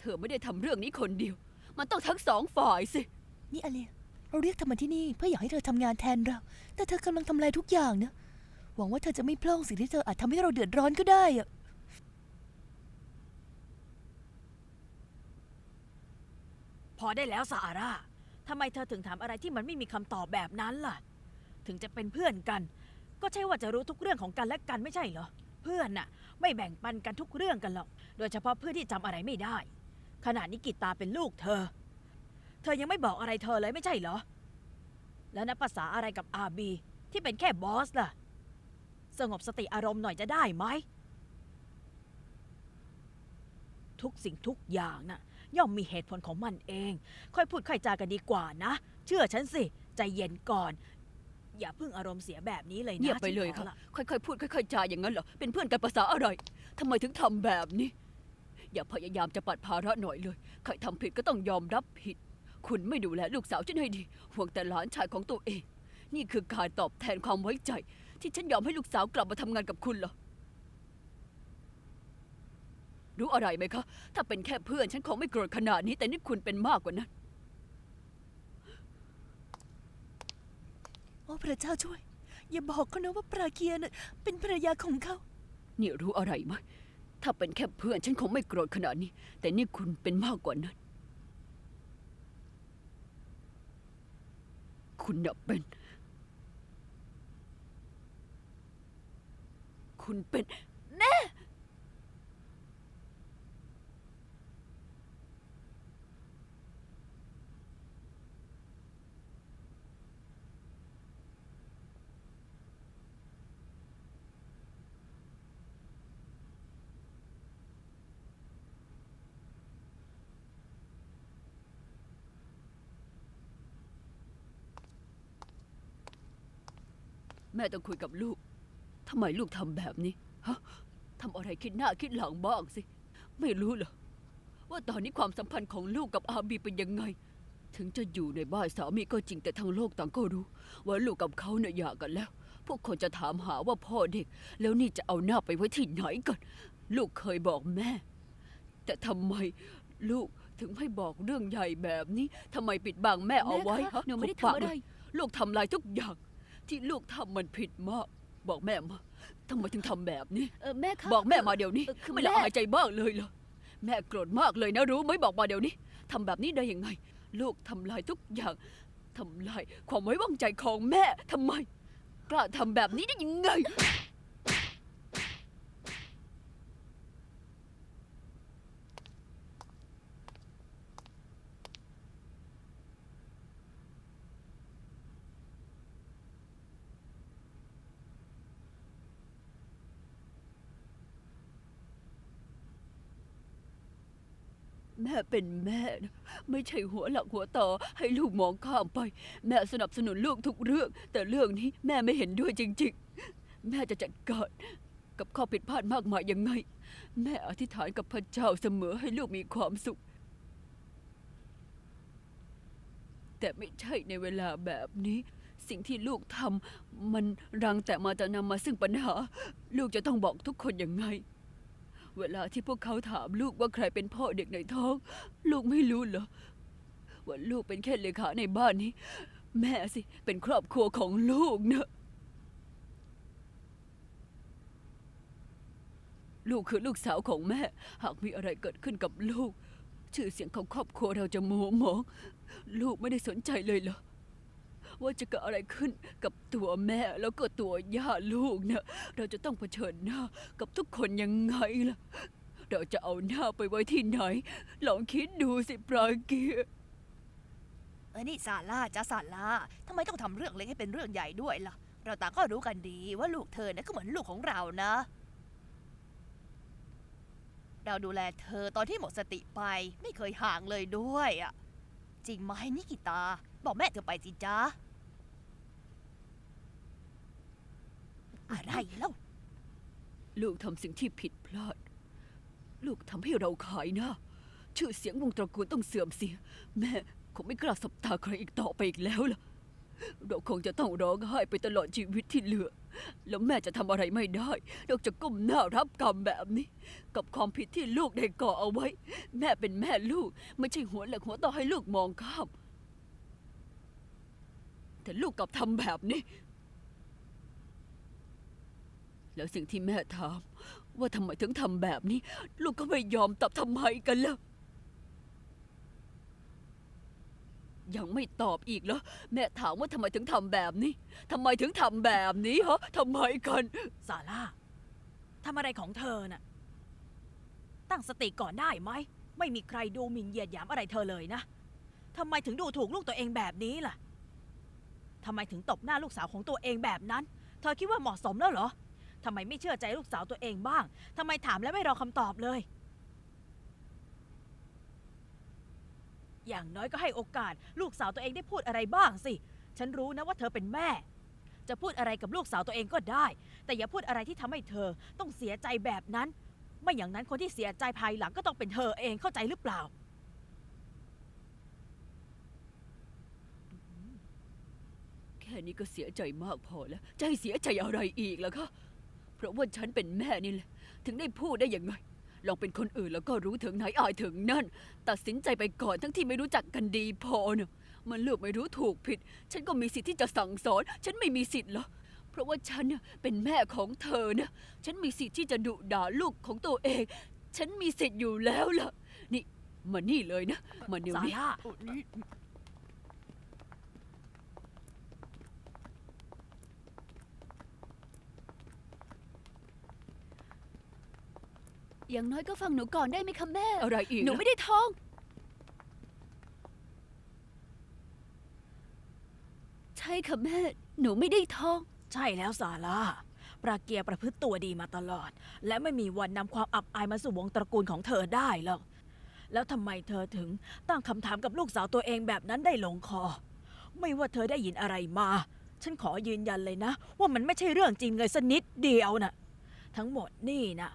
เธอไม่ได้ทำเรื่องนี้คนเดียว มันต้องทั้งสองฝ่ายสิ นี่อเลียเราเรียกเธอมาที่นี่เพื่ออยากให้เธอทำงานแทนเรา แต่เธอกำลังทำลายทุกอย่างนะ หวังว่าเธอจะไม่พลาดสิ่งที่เธออาจทำให้เราเดือดร้อนก็ได้อะพอได้แล้วซาอาร่าทำไมเธอถึงถามอะไรที่มันไม่มีคำตอบแบบนั้นล่ะ ถึงจะเป็นเพื่อนกัน ก็ใช่ว่าจะรู้ทุกเรื่องของกันและกันไม่ใช่เหรอ เพื่อนน่ะ ไม่แบ่งปันกันทุกเรื่องกันหรอก โดยเฉพาะเพื่อนที่จำอะไรไม่ได้ ขนาดนี้กิตตาเป็นลูกเธอ เธอยังไม่บอกอะไรเธอเลยไม่ใช่เหรอ แล้วนับภาษาอะไรกับอาบีที่เป็นแค่บอสล่ะ สงบสติอารมณ์หน่อยจะได้ไหม ทุกสิ่งทุกอย่างน่ะ ย่อมมีเหตุผลของมันเอง ค่อยพูดค่อยจากันดีกว่านะ เชื่อฉันสิ ใจเย็นก่อน อย่าเพิ่งอารมณ์เสียแบบนี้เลยนะเงียบไปเลยฉันขอค่ะละค่อยๆ พูดค่อยๆจาอย่างนั้นเหรอ เป็นเพื่อนกันภาษาอะไรทำไมถึงทำแบบนี้ อย่าพยายามจะปัดภาระหน่อยเลย ใครทำผิดก็ต้องยอมรับผิด คุณไม่ดูแลลูกสาวฉันให้ดี ห่วงแต่หลานชายของตัวเอง นี่คือการตอบแทนความไว้ใจ ที่ฉันยอมให้ลูกสาวกลับมาทำงานกับคุณเหรอ รู้อะไรไหมคะ ถ้าเป็นแค่เพื่อนฉันคงไม่โกรธขนาดนี้ แต่นี่คุณเป็นมากกว่านั้น โอ้พระเจ้าช่วย อย่าบอกเขานะว่าปราเกียร์น่ะเป็นภรรยาของเขา นี่รู้อะไรไหม ถ้าเป็นแค่เพื่อนฉันคงไม่โกรธขนาดนี้ แต่นี่คุณเป็นมากกว่านั้น คุณน่ะเป็น คุณเป็น แม่ ต้องคุยกับลูกทำไมลูกทำแบบนี้ฮะทำอะไรคิดหน้าคิดหลังบ้างสิ ไม่รู้เหรอว่าตอนนี้ความสัมพันธ์ของลูกกับอาบีเป็นยังไง ถึงจะอยู่ในบ้านสามีก็จริงแต่ทั้งโลกต่างก็รู้ ว่าลูกกับเขาเนี่ยหย่ากันแล้ว พวกคนจะถามหาว่าพ่อเด็ก แล้วนี่จะเอาหน้าไปไว้ที่ไหนกันลูกเคยบอกแม่ แต่ทำไมลูกถึงไม่บอกเรื่องใหญ่แบบนี้ทำไมปิดบังแม่เอาไว้แม่คะฮะหนูไม่ได้หุบปากทำอะไรเลยลูกทำลายทุกอย่าง ที่ลูกทำมันผิดมาก บอกแม่มาทำไมถึงทำแบบนี้ เออแม่คะบอกแม่มาเดี๋ยวนี้ เออคือไม่ละแม่ อายใจบ้างเลยเหรอแม่โกรธมากเลยนะรู้ไหมบอกมาเดี๋ยวนี้ทำแบบนี้ได้ยังไง ลูกทำลายทุกอย่างทำลายความไว้วางใจของแม่ทำไม กล้าทำแบบนี้ได้ยังไง แม่เป็นแม่นะไม่ใช่หัวหลักหัวต่อให้ลูกมองข้ามไป แม่สนับสนุนลูกทุกเรื่อง แต่เรื่องนี้แม่ไม่เห็นด้วยจริง ๆ แม่จะจัดการกับข้อผิดพลาดมากมายยังไง แม่อธิษฐานกับพระเจ้าเสมอให้ลูกมีความสุข แต่ไม่ใช่ในเวลาแบบนี้ สิ่งที่ลูกทำมันรังแต่มาจะนำมาซึ่งปัญหา ลูกจะต้องบอกทุกคนยังไง เวลาที่พวกเขาถามลูกว่าใครเป็นพ่อเด็กในท้อง ลูกไม่รู้เหรอว่าลูกเป็นแค่เลขาในบ้านนี้ แม่สิเป็นครอบครัวของลูกนะลูกคือลูกสาวของแม่ หากมีอะไรเกิดขึ้นกับลูก ชื่อเสียงของครอบครัวเราจะมัวหมอง ลูกไม่ได้สนใจเลยเหรอ ว่าจะเกิดอะไรขึ้นกับตัวแม่แล้วก็ตัวย่าลูกเนี่ยเราจะต้องเผชิญหน้ากับทุกคนยังไงล่ะ เราจะเอาหน้าไปไว้ที่ไหน ลองคิดดูสิปราเกียเออนี่ซาร่าจ้าซาร่าทำไมต้องทำเรื่องเล็กให้เป็นเรื่องใหญ่ด้วยล่ะ เราต่างก็รู้กันดีว่าลูกเธอเนี่ยก็เหมือนลูกของเรานะ เราดูแลเธอตอนที่หมดสติไปไม่เคยห่างเลยด้วยอะ จริงไหมนิกิตา บอกแม่เธอไปสิจ้า อะไรแล้วลูกทำสิ่งที่ผิดพลาด ลูกทำให้เราขายหน้าชื่อเสียงวงตระกูลต้องเสื่อมเสีย แม่คงไม่กล้าสบตาใครอีกต่อไปอีกแล้วล่ะ เราคงจะต้องร้องไห้ไปตลอดชีวิตที่เหลือ แล้วแม่จะทำอะไรไม่ได้นอกจากก้มหน้ารับกรรมแบบนี้ กับความผิดที่ลูกได้ก่อเอาไว้ แม่เป็นแม่ลูก ไม่ใช่หัวแหลกหัวต่อให้ลูกมองข้าม แต่ลูกกลับทำแบบนี้ แล้วสิ่งที่แม่ถาม ว่าทำไมถึงทำแบบนี้ ลูกก็ไม่ยอมตอบทำไมกันล่ะ ยังไม่ตอบอีกเหรอแม่ถามว่าทำไมถึงทำแบบนี้ทำไมถึงทำแบบนี้ฮะทำไมกันซาร่าทำอะไรของเธอน่ะ ตั้งสติก่อนได้ไหม ไม่มีใครดูหมิ่นเหยียดหยามอะไรเธอเลยนะทำไมถึงดูถูกลูกตัวเองแบบนี้ล่ะทำไมถึงตบหน้าลูกสาวของตัวเองแบบนั้น เธอคิดว่าเหมาะสมแล้วเหรอ ทำไมไม่เชื่อใจลูกสาวตัวเองบ้างทำไมถามแล้วไม่รอคำตอบเลย อย่างน้อยก็ให้โอกาส ลูกสาวตัวเองได้พูดอะไรบ้างสิ ฉันรู้นะว่าเธอเป็นแม่ จะพูดอะไรกับลูกสาวตัวเองก็ได้ แต่อย่าพูดอะไรที่ทำให้เธอต้องเสียใจแบบนั้น ไม่อย่างนั้นคนที่เสียใจภายหลังก็ต้องเป็นเธอเองเข้าใจหรือเปล่า แค่นี้ก็เสียใจมากพอแล้ว จะให้เสียใจอะไรอีกล่ะคะ เพราะว่าฉันเป็นแม่นี่แหละ ถึงได้พูดได้ยังไงลองเป็นคนอื่นแล้วก็รู้ถึงไหนอายถึงนั่น ตัดสินใจไปก่อนทั้งที่ไม่รู้จักกันดีพอเนอะมันเลือกไม่รู้ถูกผิด ฉันก็มีสิทธิ์ที่จะสั่งสอน ฉันไม่มีสิทธิ์เหรอเพราะว่าฉันเนี่ยเป็นแม่ของเธอนะฉันมีสิทธิ์ที่จะดุด่าลูกของตัวเอง ฉันมีสิทธิ์อยู่แล้วล่ะ นี่มานี่เลยนะ มาเดี๋ยวซานี้ ร่า อย่างน้อยก็ฟังหนูก่อนได้ไหมคะแม่ อะไรอีกหนูนะไม่ได้ท้อง ใช่ค่ะแม่ หนูไม่ได้ท้อง ใช่แล้วซาร่าปราเกียร์ประพฤติตัวดีมาตลอด และไม่มีวันนำความอับอายมาสู่วงตระกูลของเธอได้หรอก แล้วทำไมเธอถึงตั้งคำถามกับลูกสาวตัวเองแบบนั้นได้ลงคอ ไม่ว่าเธอได้ยินอะไรมา ฉันขอยืนยันเลยนะ ว่ามันไม่ใช่เรื่องจริงเลยสักนิดเดียวน่ะทั้งหมดนี่นะ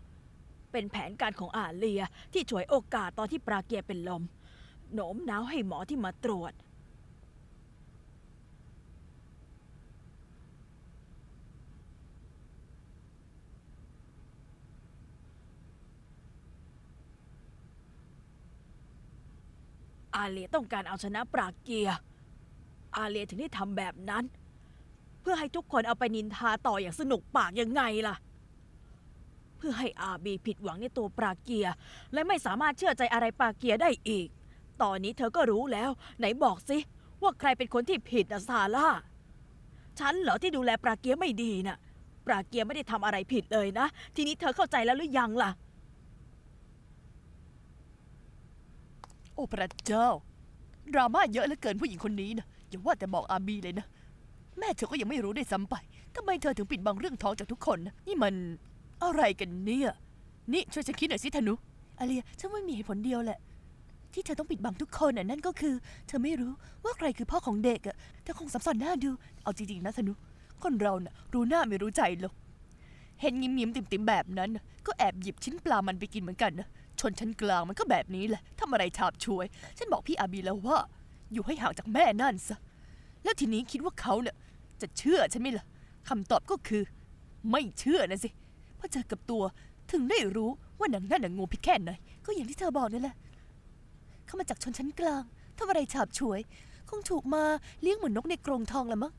เป็นแผนการของอาเลียที่ฉวยโอกาสตอนที่ปราเกียร์เป็นลมโน้มน้าวให้หมอที่มาตรวจ อาเลียต้องการเอาชนะปราเกียร์อาเลียถึงได้ทำแบบนั้น เพื่อให้ทุกคนเอาไปนินทาต่ออย่างสนุกปากยังไงล่ะ พื่อให้อาบีผิดหวังในตัวปราเกียร์และไม่สามารถเชื่อใจอะไรปราเกียร์ได้อีก ตอนนี้เธอก็รู้แล้ว ไหนบอกสิ ว่าใครเป็นคนที่ผิดนะซาร่าฉันเหรอที่ดูแลปราเกียร์ไม่ดีน่ะ ปราเกียร์ไม่ได้ทำอะไรผิดเลยนะ ทีนี้เธอเข้าใจแล้วหรือยังล่ะ โอ้พระเจ้าดราม่าเยอะเหลือเกินผู้หญิงคนนี้นะอย่าว่าแต่บอกอาบีเลยนะ แม่เธอก็ยังไม่รู้ได้วยซ้ำไปทำไมเธอถึงปิดบังเรื่องท้องจากทุกคนนะนี่มัน อะไรกันเนี่ย นี่ช่วยฉันคิดหน่อยสิธนุอาเลียฉันว่ามีเหตุผลเดียวแหละ ที่เธอต้องปิดบังทุกคนน่ะนั่นก็คือ เธอไม่รู้ว่าใครคือพ่อของเด็กอะเธอคงสับสนหน้าดู เอาจริงๆนะธนุ คนเราน่ะรู้หน้าไม่รู้ใจหรอกเห็นยิ้มๆติ่มๆแบบนั้นน่ะก็แอบหยิบชิ้นปลามันไปกินเหมือนกันนะชนชั้นกลางมันก็แบบนี้แหละทำอะไรฉาบฉวย ฉันบอกพี่อาบีแล้วว่า อยู่ให้ห่างจากแม่นั่นซะแล้วทีนี้คิดว่าเขาเนี่ยจะเชื่อฉันไหมล่ะคำตอบก็คือ ไม่เชื่อนะสิ พราเจอกับตัว ถึงได้รู้ว่านางนั่นน่ะงูพิษแค่ไหนก็อย่างที่เธอบอกนั่แหละเข้ามาจากชนชั้นกลางทำอะไรฉาบฉวย คงถูกมาเลี้ยงเหมือนนกในกรงทองละมั้ง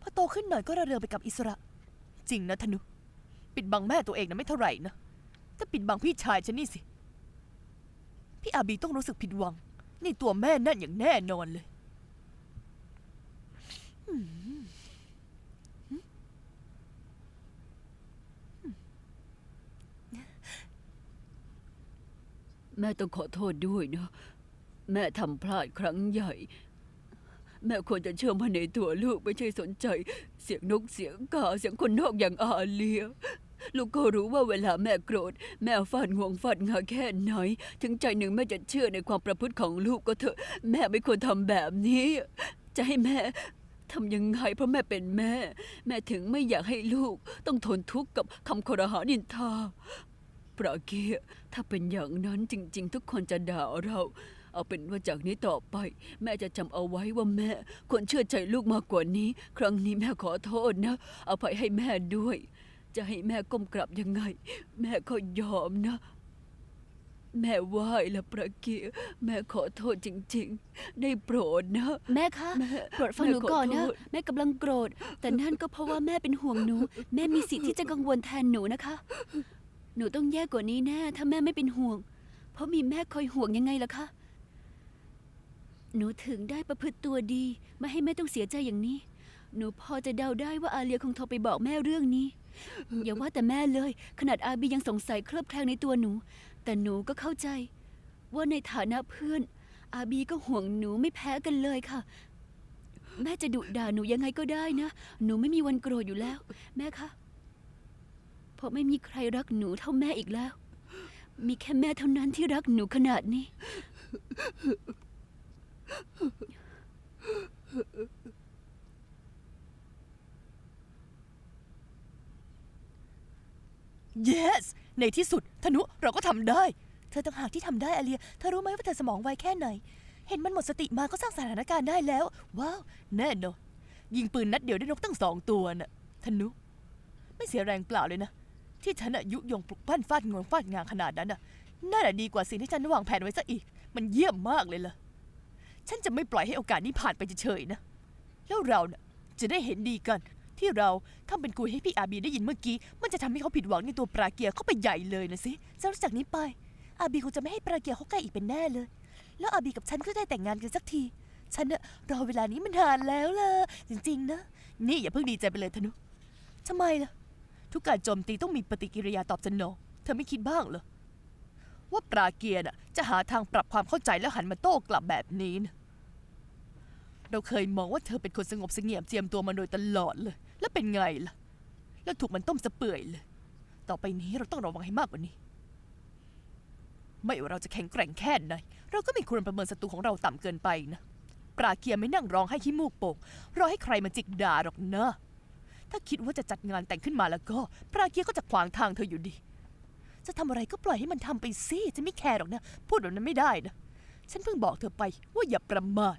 พอโตขึ้นหน่อยก็ระเริงไปกับอิสระ จริงนะธนุ ปิดบังแม่ตัวเองนะไม่เท่าไหร่นะแต่ปิดบังพี่ชายฉันนี่สิ พี่อาบีต้องรู้สึกผิดหวังในตัวแม่นั่นอย่างแน่นอนเลย แม่ต้องขอโทษด้วยนะ แม่ทำพลาดครั้งใหญ่ แม่ควรจะเชื่อมันในตัวลูกไม่ใช่สนใจ เสียงนกเสียงกาเสียงคนนอกอย่างอาเลีย ลูกก็รู้ว่าเวลาแม่โกรธ แม่ฟาดงวงฟาดงาแค่ไหน ถึงใจหนึ่งแม่จะเชื่อในความประพฤติของลูกก็เถอะ แม่ไม่ควรทำแบบนี้ จะให้แม่ทำยังไงเพราะแม่เป็นแม่ แม่ถึงไม่อยากให้ลูก ต้องทนทุกข์กับคำครหานินทา ปราเกียร์ถ้าเป็นอย่างนั้นจริง ๆ ทุกคนจะด่าเรา เอาเป็นว่าจากนี้ต่อไป แม่จะจำเอาไว้ว่าแม่ควรเชื่อใจลูกมากกว่านี้ ครั้งนี้แม่ขอโทษนะอภัยให้แม่ด้วย จะให้แม่ก้มกราบยังไง แม่ก็ยอมนะ แม่ไหว้ละประเกียร์แม่ขอโทษจริง ๆ ได้โปรดนะ แม่คะแม่โปรดฟังหนูก่อนนะ แม่ขอโทษ แม่กำลังโกรธ แต่นั่นก็เพราะว่าแม่เป็นห่วงหนู แม่มีสิทธิ์ที่จะกังวลแทนหนูนะคะ หนูต้องแย่กว่านี้แน่ถ้าแม่ไม่เป็นห่วง เพราะมีแม่คอยห่วงยังไงล่ะคะ หนูถึงได้ประพฤติตัวดี ไม่ให้แม่ต้องเสียใจอย่างนี้ หนูพอจะเดาได้ว่าอาเลียคงโทรไปบอกแม่เรื่องนี้ อย่าว่าแต่แม่เลย ขนาดอาบียังสงสัยเคลือบแคลงในตัวหนู แต่หนูก็เข้าใจ ว่าในฐานะเพื่อน อาบีก็ห่วงหนูไม่แพ้กันเลยค่ะแม่จะดุด่าหนูยังไงก็ได้นะ หนูไม่มีวันโกรธอยู่แล้ว แม่คะ เพราะไม่มีใครรักหนูเท่าแม่อีกแล้ว มีแค่แม่เท่านั้นที่รักหนูขนาดนี้ yes ในที่สุดธนุเราก็ทำได้ เธอต่างหากที่ทำได้อาเลีย เธอรู้ไหมว่าเธอสมองไวแค่ไหน เห็นมันหมดสติมาก็สร้างสถานการณ์ได้แล้ว ว้าว แน่นอนยิงปืนนัดเดียวได้นกตั้งสองตัวน่ะธนุ ไม่เสียแรงเปล่าเลยนะ ที่ฉันอะยุยงปลุกปั้นฟาดงวงฟาดงานขนาดนั้นน่ะน่าจะดีกว่าสิ่งที่ฉันวางแผนไว้ซะอีก มันเยี่ยมมากเลยล่ะ ฉันจะไม่ปล่อยให้โอกาสนี้ผ่านไปเฉยๆนะ แล้วเราน่ะจะได้เห็นดีกัน ที่เราทำเป็นกุยให้พี่อาบีได้ยินเมื่อกี้ มันจะทำให้เขาผิดหวังในตัวปราเกียเข้าไปใหญ่เลยนะสิแล้จากนี้ไป อาบีคงจะไม่ให้ปราเกียเขาใกล้อีกเป็นแน่เลย แล้วอาบีกับฉันก็ได้แต่งงานกันสักที ฉันน่ะรอเวลานี้มันนานแล้วล่ะ จริงๆนะ นี่อย่าเพิ่งดีใจไปเลยธนุทำไมล่ะ ทุกการโจมตีต้องมีปฏิกิริยาตอบสนองเธอไม่คิดบ้างเหรอว่าปราเกียร์น่ะจะหาทางปรับความเข้าใจแล้วหันมาโต้กลับแบบนี้นะเราเคยมองว่าเธอเป็นคนสงบเสงี่ยมเจียมตัวมาโดยตลอดเลย แล้วเป็นไงล่ะ แล้วถูกมันต้มสะเปื่อยเลย ต่อไปนี้เราต้องระวังให้มากกว่านี้ ไม่ว่าเราจะแข็งแกร่งแค่ไหนเราก็ไม่ควรประเมินศัตรูของเราต่ำเกินไปนะ ปราเกียร์ไม่นั่งร้องให้ขี้มูกโป่งรอให้ใครมาจิกด่าหรอกเนะ ถ้าคิดว่าจะจัดงานแต่งขึ้นมาแล้วก็ ปราเกียร์ก็จะขวางทางเธออยู่ดี จะทำอะไรก็ปล่อยให้มันทำไปสิจะไม่แคร์หรอกนะ พูดแบบนั้นไม่ได้นะ ฉันเพิ่งบอกเธอไปว่าอย่าประมาท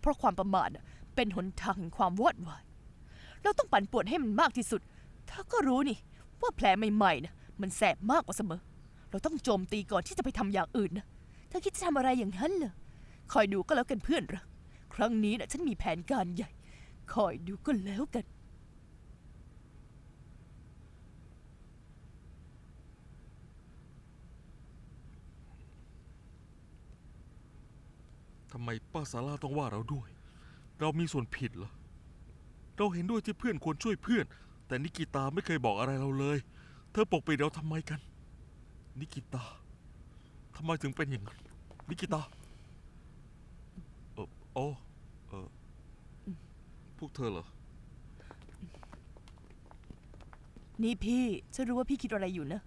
เพราะความประมาทน่ะเป็นหนทางแห่งความวอดวาย เราต้องปั่นป่วนให้มันมากที่สุด เธอก็รู้นี่ว่าแผลใหม่ๆนะมันแสบมากกว่าเสมอ เราต้องโจมตีก่อนที่จะไปทำอย่างอื่นนะ เธอคิดจะทำอะไรอย่างนั้นเหรอ คอยดูก็แล้วกันเพื่อนรัก ครั้งนี้นะฉันมีแผนการใหญ่ คอยดูก็แล้วกันำไมป้าซาร่าต้องว่าเราด้วย เรามีส่วนผิดเหรอ เราเห็นด้วยที่เพื่อนควรช่วยเพื่อน แต่นิกิตาไม่เคยบอกอะไรเราเลย เธอปกปิดเราทำไมกัน นิกิตาทำไมถึงเป็นอย่างนั้น นิกิตาเออโอ้เออพวกเธอเหรอ นี่พี่ฉันรู้ว่าพี่คิดอะไรอยู่นะ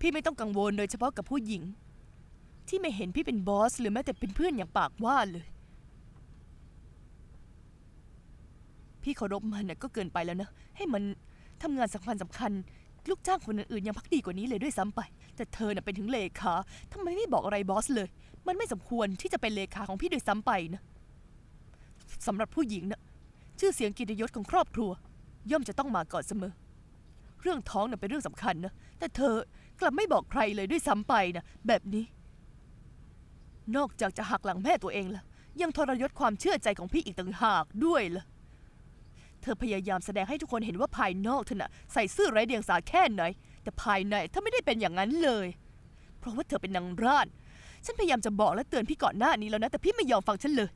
พี่ไม่ต้องกังวลโดยเฉพาะกับผู้หญิง ที่ไม่เห็นพี่เป็นบอส หรือแม้แต่เป็นเพื่อนอย่างปากว่าเลย พี่เคารพมันน่ะก็เกินไปแล้วนะ ให้มันทำงานสำคัญสำคัญ ลูกจ้างคนอื่นๆยังพักดีกว่านี้เลยด้วยซ้ำไป แต่เธอน่ะเป็นถึงเลขาทำไมไม่บอกอะไรบอสเลย มันไม่สมควรที่จะเป็นเลขาของพี่ด้วยซ้ำไปนะสำหรับผู้หญิงนะชื่อเสียงกิตยศของครอบครัว ย่อมจะต้องมาก่อนเสมอ เรื่องท้องน่ะเป็นเรื่องสำคัญนะ แต่เธอกลับไม่บอกใครเลยด้วยซ้ำไปนะแบบนี้ นอกจากจะหักหลังแม่ตัวเองละยังทรยศความเชื่อใจของพี่อีกต่างหากด้วยล่ะเธอพยายามแสดงให้ทุกคนเห็นว่าภายนอกเธอน่ะใส่ซื่อไร้เดียงสาแค่ไหน แต่ภายในเธอไม่ได้เป็นอย่างนั้นเลย เพราะว่าเธอเป็นนางร้านฉันพยายามจะบอกและเตือนพี่ก่อนหน้านี้แล้วนะ แต่พี่ไม่ยอมฟังฉันเลย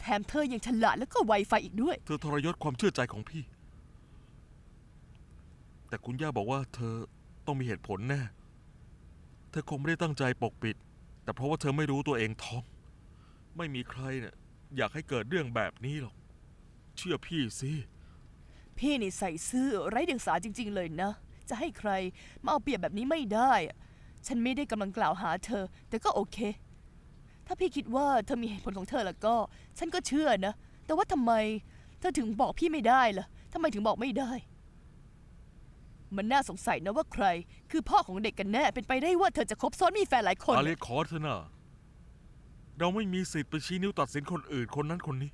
แถมเธอยังฉลาดแล้วก็ไวไฟอีกด้วย เธอทรยศความเชื่อใจของพี่ แต่คุณย่าบอกว่าเธอต้องมีเหตุผลแน่ เธอคงไม่ได้ตั้งใจปกปิด แต่เพราะว่าเธอไม่รู้ตัวเองท้อง ไม่มีใครเนี่ยอยากให้เกิดเรื่องแบบนี้หรอก เชื่อพี่สิพี่นี่ใส่ซื่อไร้เดียงสาจริง ๆ เลยนะ จะให้ใครมาเอาเปรียบแบบนี้ไม่ได้อะฉันไม่ได้กำลังกล่าวหาเธอ แต่ก็โอเค ถ้าพี่คิดว่าเธอมีเหตุผลของเธอแล้วก็ ฉันก็เชื่อนะ แต่ว่าทำไม เธอถึงบอกพี่ไม่ได้ล่ะทำไมถึงบอกไม่ได้ มันน่าสงสัยนะว่าใคร คือพ่อของเด็กกันแน่ เป็นไปได้ว่าเธอจะคบซ้อนมีแฟนหลายคน อาเลียขอเธอน่ะเราไม่มีสิทธิ์ไปชี้นิ้วตัดสินคนอื่นคนนั้นคนนี้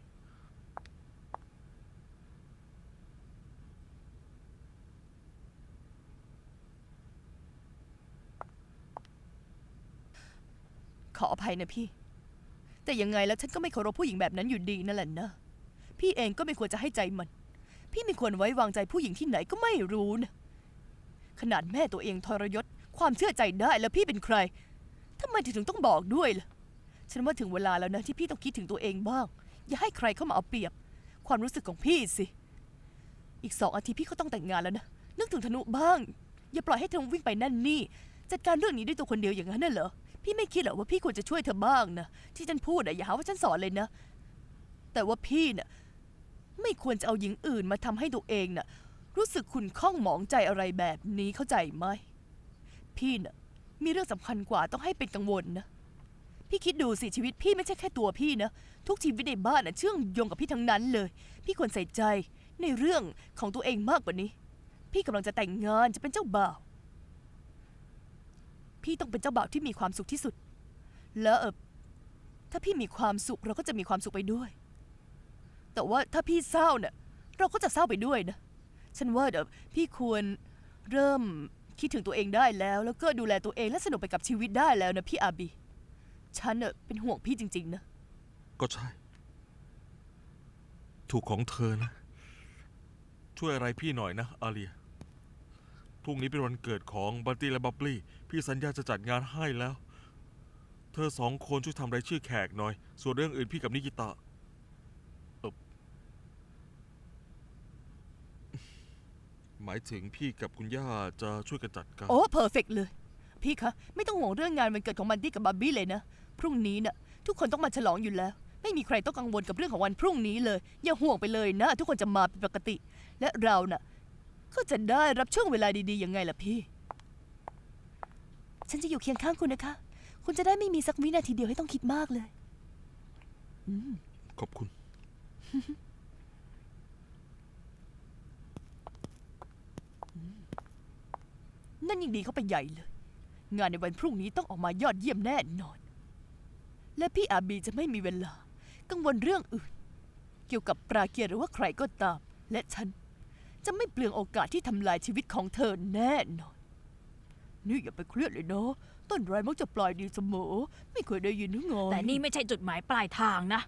ขออภัยนะพี่ แต่ยังไงแล้วฉันก็ไม่เคารพผู้หญิงแบบนั้นอยู่ดีนั่นแหละนะ พี่เองก็ไม่ควรจะให้ใจมัน พี่ไม่ควรไว้วางใจผู้หญิงที่ไหนก็ไม่รู้นะ ขนาดแม่ตัวเองทรยศ ความเชื่อใจได้แล้วพี่เป็นใครทำไมถึงต้องบอกด้วยล่ะ ฉันว่าถึงเวลาแล้วนะที่พี่ต้องคิดถึงตัวเองบ้าง อย่าให้ใครเข้ามาเอาเปรียบ ความรู้สึกของพี่สิ อีกสองอาทิตย์พี่ก็ต้องแต่งงานแล้วนะ นึกถึงธนุบ้าง อย่าปล่อยให้เธอวิ่งไปนั่นนี่ จัดการเรื่องนี้ด้วยตัวคนเดียวอย่างนั้นน่ะเหรอ พี่ไม่คิดหรอกว่าพี่ควรจะช่วยเธอบ้างนะ ที่ฉันพูดอะอย่าหาว่าฉันสอนเลยนะ แต่ว่าพี่น่ะไม่ควรจะเอาหญิงอื่นมาทำให้ตัวเองน่ะ รู้สึกขุ่นข้องหมองใจอะไรแบบนี้เข้าใจไหม พี่น่ะ มีเรื่องสำคัญกว่าต้องให้เป็นกังวลนะ พี่คิดดูสิชีวิตพี่ไม่ใช่แค่ตัวพี่นะ ทุกชีวิตในบ้านน่ะเชื่อมโยงกับพี่ทั้งนั้นเลย พี่ควรใส่ใจในเรื่องของตัวเองมากกว่านี้ พี่กำลังจะแต่งงานจะเป็นเจ้าบ่าว พี่ต้องเป็นเจ้าบ่าวที่มีความสุขที่สุด แล้วเออถ้าพี่มีความสุขเราก็จะมีความสุขไปด้วย แต่ว่าถ้าพี่เศร้าเนี่ยเราก็จะเศร้าไปด้วยนะ ฉันว่าเดี๋ยวพี่ควรเริ่มคิดถึงตัวเองได้แล้ว แล้วก็ดูแลตัวเองและสนุกไปกับชีวิตได้แล้วนะพี่อาบี ฉันเน่ะเป็นห่วงพี่จริง ๆ นะ ก็ใช่ ถูกของเธอนะ ช่วยอะไรพี่หน่อยนะ อาเลีย พรุ่งนี้เป็นวันเกิดของบัตตี้และบับลี่ พี่สัญญาจะจัดงานให้แล้ว เธอสองคนช่วยทำรายชื่อแขกหน่อย ส่วนเรื่องอื่นพี่กับนิกิตะเอ่อ หมายถึงพี่กับคุณย่าจะช่วยกันจัดการ โอ้เพอร์เฟกเลย พี่คะ ไม่ต้องห่วงเรื่องงานวันเกิดของบันดี้กับบับบี้เลยนะ พรุ่งนี้น่ะ ทุกคนต้องมาฉลองอยู่แล้ว ไม่มีใครต้องกังวลกับเรื่องของวันพรุ่งนี้เลย อย่าห่วงไปเลยนะ ทุกคนจะมาเป็นปกติ และเราน่ะ ก็จะได้รับช่วงเวลาดีๆยังไงล่ะพี่ ฉันจะอยู่เคียงข้างคุณนะคะ คุณจะได้ไม่มีสักวินาทีเดียวให้ต้องคิดมากเลย อืม ขอบคุณ นั่นยิ่งดีเข้าไปใหญ่เลย งานในวันพรุ่งนี้ต้องออกมายอดเยี่ยมแน่นอน และพี่อาบีจะไม่มีเวลา กังวลเรื่องอื่น เกี่ยวกับปราเกียรหรือว่าใครก็ตาม และฉันจะไม่เปลืองโอกาสที่ทำลายชีวิตของเธอแน่นอน นี่อย่าไปเครียดเลยเนาะต้นร้ายมักจะปลายดีเสมอ ไม่เคยได้ยินหรือไงแต่นี่ไม่ใช่จุดหมายปลายทางนะ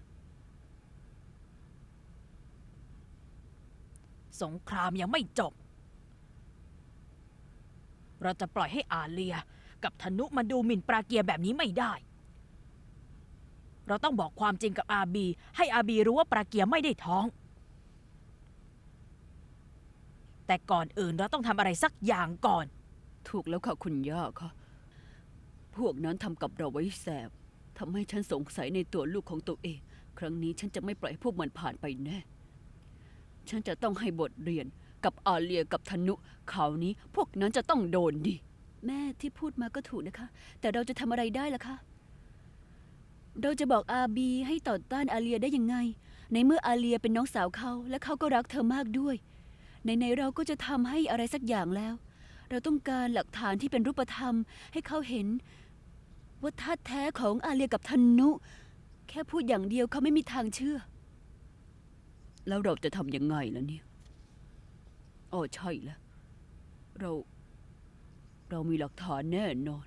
สงครามยังไม่จบ เราจะปล่อยให้อาเลีย กับธนุมาดูหมิ่นปราเกียร์แบบนี้ไม่ได้ เราต้องบอกความจริงกับอาบี ให้อาบีรู้ว่าปราเกียร์ไม่ได้ท้อง แต่ก่อนอื่นเราต้องทำอะไรสักอย่างก่อน ถูกแล้วค่ะคุณย่าค่ะ พวกนั้นทำกับเราไว้แสบทำให้ฉันสงสัยในตัวลูกของตัวเอง ครั้งนี้ฉันจะไม่ปล่อยให้พวกมันผ่านไปแน่ ฉันจะต้องให้บทเรียน กับอาเลียกับธนุข่าวนี้พวกนั้นจะต้องโดนดีแม่ที่พูดมาก็ถูกนะคะ แต่เราจะทำอะไรได้ล่ะคะ เราจะบอกอาบีให้ต่อต้านอาเลียได้ยังไง ในเมื่ออาเลียเป็นน้องสาวเขาและเขาก็รักเธอมากด้วยในๆเราก็จะทำให้อะไรสักอย่างแล้ว เราต้องการหลักฐานที่เป็นรูปธรรม ให้เขาเห็น ว่าท่าตุแท้ของอาเลียกับธนุ แค่พูดอย่างเดียวเขาไม่มีทางเชื่อ แล้วเราจะทำยังไงล่ะเนี่ย อ๋อใช่แล้ว เรา เรามีหลักฐานแน่นอน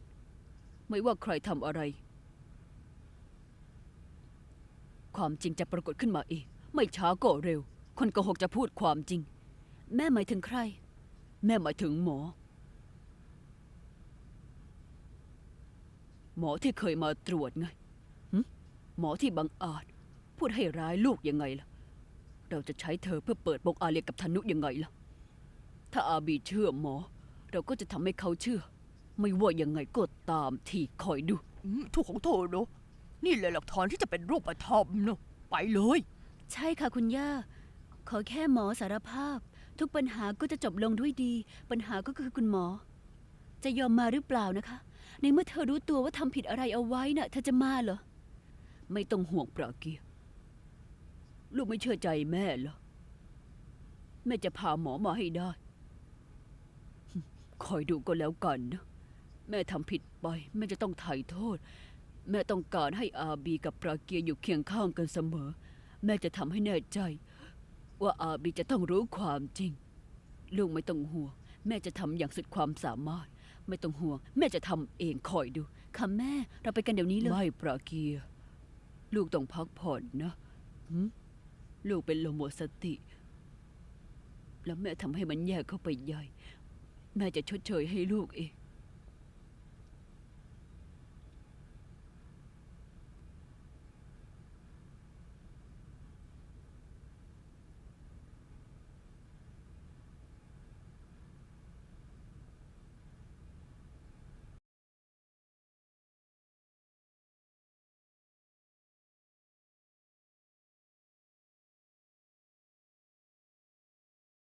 ไม่ว่าใครทำอะไร ความจริงจะปรากฏขึ้นมาเอง ไม่ช้าก็เร็ว คนโกหกจะพูดความจริง แม่หมายถึงใคร แม่หมายถึงหมอ หมอที่เคยมาตรวจไงหมอที่บังอาจ พูดให้ร้ายลูกยังไงล่ะ เราจะใช้เธอเพื่อเปิดปกอาเลียกับธนุยังไงล่ะ ถ้าอาบีเชื่อหมอ เราก็จะทำให้เขาเชื่อ ไม่ว่ายังไงก็ตามที่คอยดู อืมถูกของเธอเนาะนี่แหละหลักฐานที่จะเป็นรูปธรรมเนาะไปเลย ใช่ค่ะคุณย่า ขอแค่หมอสารภาพ ทุกปัญหาก็จะจบลงด้วยดี ปัญหาก็คือคุณหมอ จะยอมมาหรือเปล่านะคะ ในเมื่อเธอรู้ตัวว่าทำผิดอะไรเอาไว้น่ะ เธอจะมาเหรอ ไม่ต้องห่วงปราเกียร์ลูกไม่เชื่อใจแม่เหรอ แม่จะพาหมอมาให้ได้ คอยดูก็แล้วกันนะ แม่ทำผิดไป แม่จะต้องไถ่โทษ แม่ต้องการให้อาบีกับปราเกียอยู่เคียงข้างกันเสมอ แม่จะทำให้แน่ใจ ว่าอาบีจะต้องรู้ความจริง ลูกไม่ต้องห่วง แม่จะทำอย่างสุดความสามารถ ไม่ต้องห่วง แม่จะทำเองคอยดู ค่ะแม่ เราไปกันเดี๋ยวนี้เลย ไม่ปราเกีย ลูกต้องพักผ่อนนะหึลูกเป็นลมหมดสติ แล้วแม่ทำให้มันแย่เข้าไปใหญ่ แม่จะชดเชยให้ลูกเอง